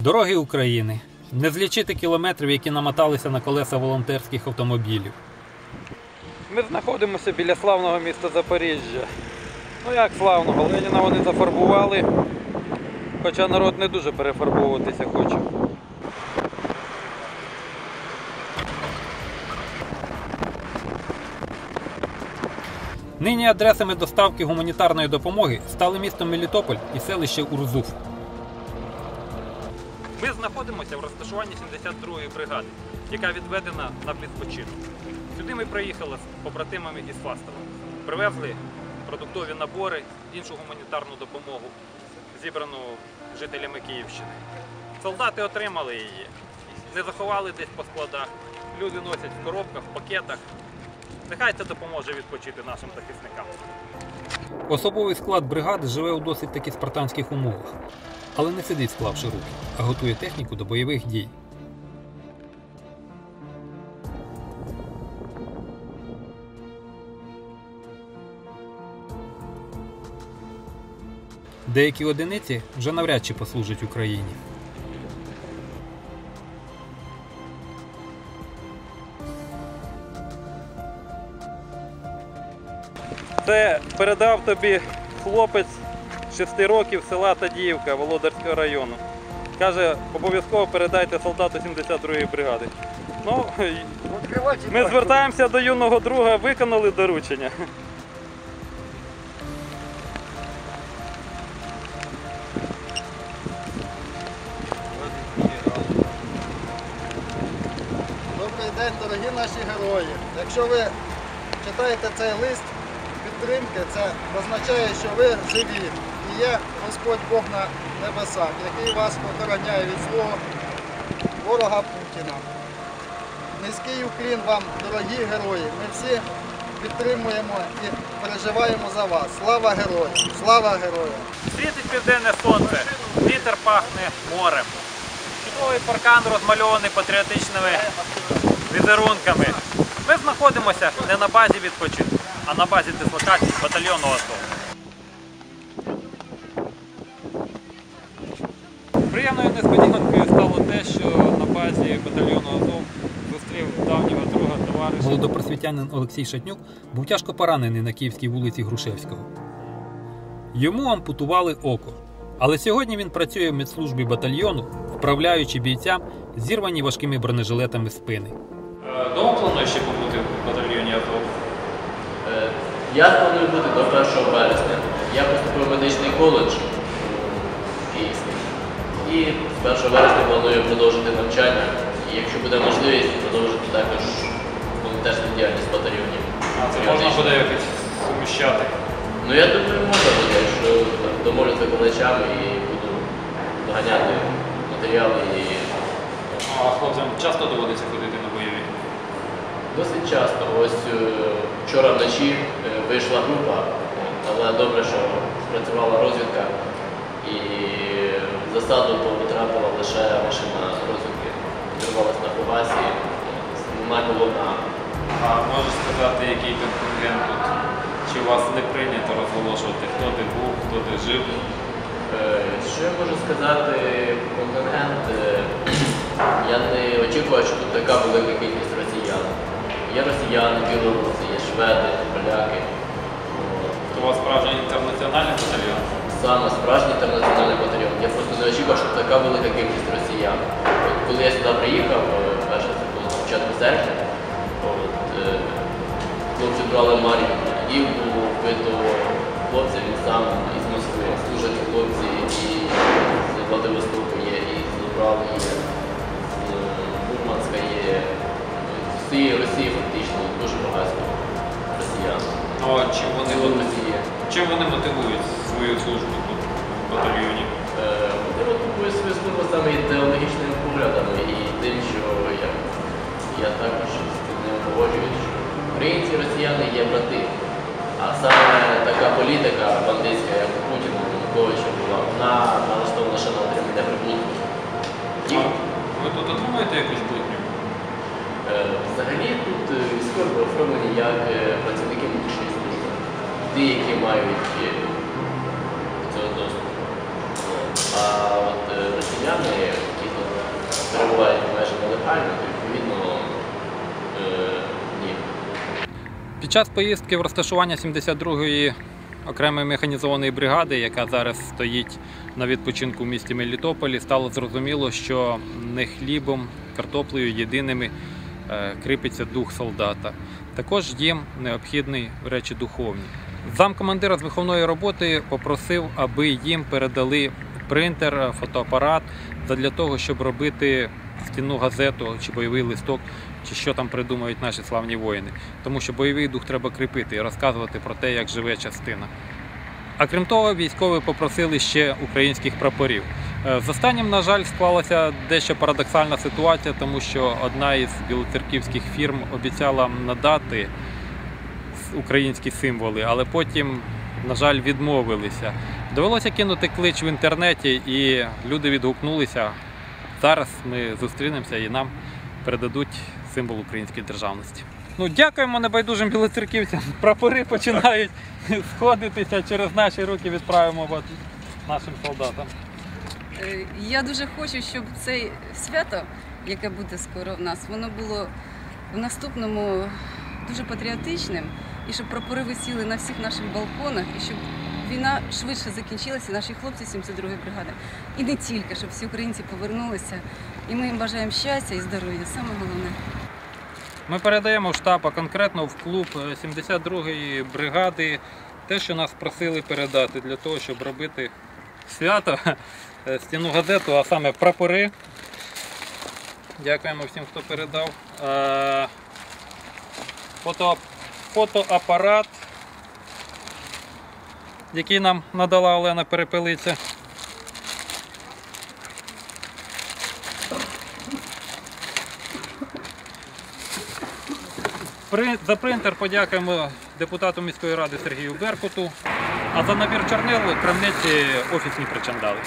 Дороги України. Не злічити кілометрів, які намоталися на колеса волонтерських автомобілів. Ми знаходимося біля славного міста Запоріжжя. Ну як славного, Леніна вони зафарбували. Хоча народ не дуже перефарбовуватися хоче. Нині адресами доставки гуманітарної допомоги стали місто Мелітополь і селище Урзуф. Знаходимося в розташуванні 72-ї бригади, яка відведена на відпочинок. Сюди ми приїхали з побратимами із Фастова. Привезли продуктові набори, іншу гуманітарну допомогу, зібрану жителями Київщини. Солдати отримали її, не заховали десь по складах. Люди носять в коробках, в пакетах. Нехай це допоможе відпочити нашим захисникам. Особовий склад бригади живе у досить таки спартанських умовах, але не сидить склавши руки, а готує техніку до бойових дій. Деякі одиниці вже навряд чи послужать Україні. Це передав тобі хлопець 6 років села Тадіївка Володарського району. Каже, обов'язково передайте солдату 72-ї бригади. Ну, ми звертаємося до юного друга, виконали доручення. Добрий день, дорогі наші герої. Якщо ви читаєте цей лист підтримки, це означає, що ви живі є Господь Бог на небесах, який вас охороняє від злого ворога Путіна. Низький уклін вам, дорогі герої. Ми всі підтримуємо і переживаємо за вас. Слава героям! Слава героям! Світить південне сонце, вітер пахне морем. Чудовий паркан розмальований патріотичними візерунками. Ми знаходимося не на базі відпочинку, а на базі дислокації батальйону АТО. Приємною несподіванкою стало те, що на базі батальйону Азов зустрів давнього друга товариша. Молодопросвітянин Олексій Шатнюк був тяжко поранений на київській вулиці Грушевського. Йому ампутували око. Але сьогодні він працює в медслужбі батальйону, вправляючи бійцям зірвані важкими бронежилетами спини. Довго плануєш ще побути в батальйоні Азов? Е, Я планую бути до 1 вересня. Я поступив в медичний коледж 1 вересня планую продовжити навчання. І якщо буде можливість, продовжити також волонтерську діяльність в батальйоні. А це можна буде якось суміщати. Ну я думаю, можна буде, якщо так, домовлюсь з викладачами і буду доганяти матеріали і А хлопцям часто доводиться ходити на бойові? Досить часто. Ось е, вчора вночі е, вийшла група, але добре, що спрацювала розвідка і в засаду потрапила лише машина розвідки. Підірвалася на Побасі, на колона. А можеш сказати, який тут контингент тут? Чи у вас не прийнято розголошувати, хто де був, хто де жив? Е, Що я можу сказати, контингент, е, я не очікував, що тут така велика кількість росіян. Є росіяни, білоруси, є шведи, поляки. То у вас справжній інтернаціональний батальйон? Саме справжній інтернаціональний батальйон. Я просто не очікував, що така велика кількість росіян. От коли я сюди приїхав, перше це було початку серпня, е, хлопці брали Марію, і було вбито хлопця, він сам із Москви. Служать хлопці і з Владивостоку є, і з Уралу є, з е, Мурманська є. З всієї Росії фактично дуже багато росіян. А чим вони, чим вони мотивують свою службу батальйоні? Е, Можливо, купую свою службу саме ідеологічними поглядами і тим, що я, я також з ним погоджуюсь, що українці і росіяни є брати. А саме така політика бандитська, як у Путіна, Януковича була, вона налаштована ще на отримання прибутку. І, ви тут отримуєте якусь будню? е, взагалі тут е, військові оформлені як е, працівники внутрішньої служби. Ті, які мають От. Е, росіяни перебувають в межах нелегально, то відповідно е, ні. Під час поїздки в розташування 72-ї окремої механізованої бригади, яка зараз стоїть на відпочинку в місті Мелітополі, стало зрозуміло, що не хлібом, картоплею єдиними е, кріпиться дух солдата. Також їм необхідні речі духовні. Замкомандира з виховної роботи попросив, аби їм передали принтер, фотоапарат для того, щоб робити стінну газету чи бойовий листок, чи що там придумають наші славні воїни. Тому що бойовий дух треба кріпити і розказувати про те, як живе частина. А крім того, військові попросили ще українських прапорів. Е, З останнім, на жаль, склалася дещо парадоксальна ситуація, тому що одна із білоцерківських фірм обіцяла надати українські символи, але потім, на жаль, відмовилися. Довелося кинути клич в інтернеті, і люди відгукнулися. Зараз ми зустрінемося і нам передадуть символ української державності. Ну, дякуємо небайдужим білоцерківцям. Прапори починають сходитися через наші руки. Відправимо от нашим солдатам. Е, Я дуже хочу, щоб це свято, яке буде скоро в нас, воно було в наступному дуже патріотичним, і щоб прапори висіли на всіх наших балконах, і щоб війна швидше закінчилася, наші хлопці 72-ї бригади. І не тільки, щоб всі українці повернулися. І ми їм бажаємо щастя і здоров'я. Саме головне. Ми передаємо в штаб, а конкретно в клуб е, 72-ї бригади те, що нас просили передати для того, щоб робити свято, е, стіну газету, а саме прапори. Дякуємо всім, хто передав. Е, Фото, фотоапарат, який нам надала Олена Перепелиця. За принтер подякуємо депутату міської ради Сергію Беркуту. А за набір чорнил крамниці офісні причандали.